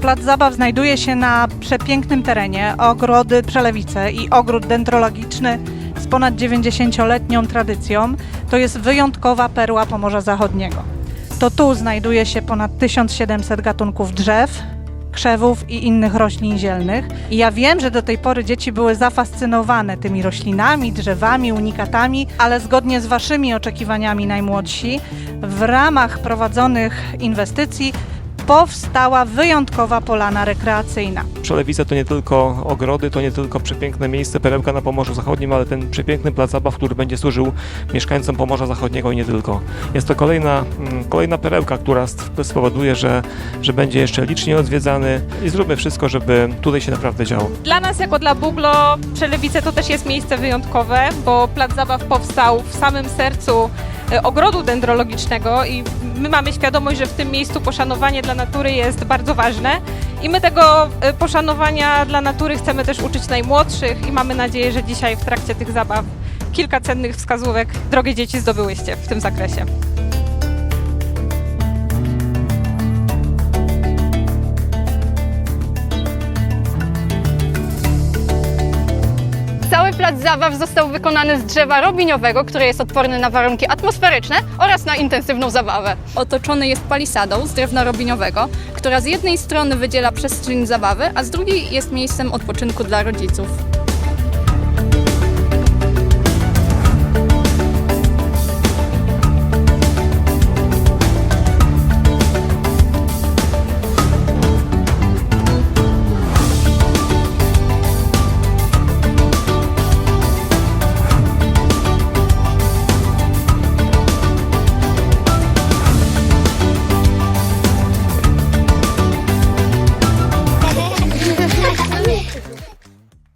Plac Zabaw znajduje się na przepięknym terenie ogrody Przelewice i ogród dendrologiczny z ponad 90-letnią tradycją. To jest wyjątkowa perła Pomorza Zachodniego. To tu znajduje się ponad 1700 gatunków drzew, krzewów i innych roślin zielnych. I ja wiem, że do tej pory dzieci były zafascynowane tymi roślinami, drzewami, unikatami, ale zgodnie z Waszymi oczekiwaniami najmłodsi, w ramach prowadzonych inwestycji powstała wyjątkowa polana rekreacyjna. Przelewice to nie tylko ogrody, to nie tylko przepiękne miejsce, perełka na Pomorzu Zachodnim, ale ten przepiękny plac zabaw, który będzie służył mieszkańcom Pomorza Zachodniego i nie tylko. Jest to kolejna, mm, kolejna perełka, która spowoduje, że, że będzie jeszcze licznie odwiedzany i zróbmy wszystko, żeby tutaj się naprawdę działo. Dla nas, jako dla Buglo, Przelewice to też jest miejsce wyjątkowe, bo plac zabaw powstał w samym sercu ogrodu dendrologicznego i my mamy świadomość, że w tym miejscu poszanowanie dla natury jest bardzo ważne i my tego e, poszanowania dla natury chcemy też uczyć najmłodszych i mamy nadzieję, że dzisiaj w trakcie tych zabaw kilka cennych wskazówek drogie dzieci zdobyłyście w tym zakresie. Cały plac zabaw został wykonany z drzewa robiniowego, które jest odporne na warunki atmosferyczne oraz na intensywną zabawę. Otoczony jest palisadą z drewna robiniowego, która z jednej strony wydziela przestrzeń zabawy, a z drugiej jest miejscem odpoczynku dla rodziców.